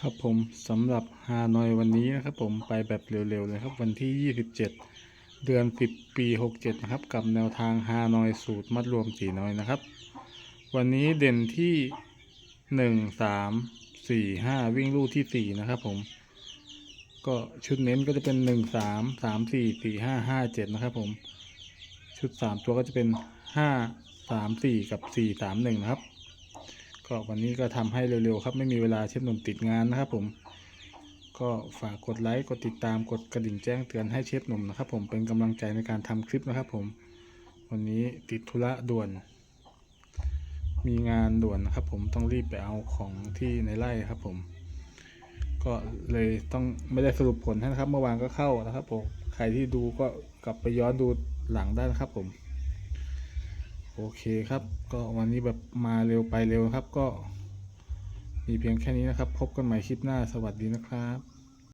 ครับผมสำหรับฮานอยวันนี้นะครับผมไปแบบเร็วๆเลยครับวันที่ 27 เดือน 10 ปี 67 นะครับ กับแนวทางฮานอยสูตรมัดรวมสีน้อยนะครับ วันนี้เด่นที่ 1 3 4 5 วิ่งลู่ที่ 4 นะครับผมก็ชุดเน้นก็จะเป็น 1 3 3 4 4 5 5 7 นะครับผมชุด 3 ตัวก็จะเป็น 5 3 4 กับ 4 3 1 นะครับ ก็วันนี้ก็ทำให้เร็วๆครับไม่มีเวลาเชฟหนุ่มติดงานนะครับผม ก็ฝากกดไลค์กดติดตามกดกระดิ่งแจ้งเตือนให้เชฟหนุ่มนะครับ ผมเป็นกำลังใจในการทำคลิปนะครับ ผม วันนี้ติดธุระด่วน มีงานด่วนนะครับ ผมต้องรีบไปเอาของที่ในไร่ครับ ผม ก็เลยต้องไม่ได้สรุปผลนะครับ เมื่อวานก็เข้านะครับ ผมใครที่ดูก็กลับไปย้อนดูหลังได้นะครับผม โอเคครับ ก็วันนี้แบบมาเร็วไปเร็วครับ ก็มีเพียงแค่นี้นะครับ พบกันใหม่คลิปหน้าสวัสดีนะครับ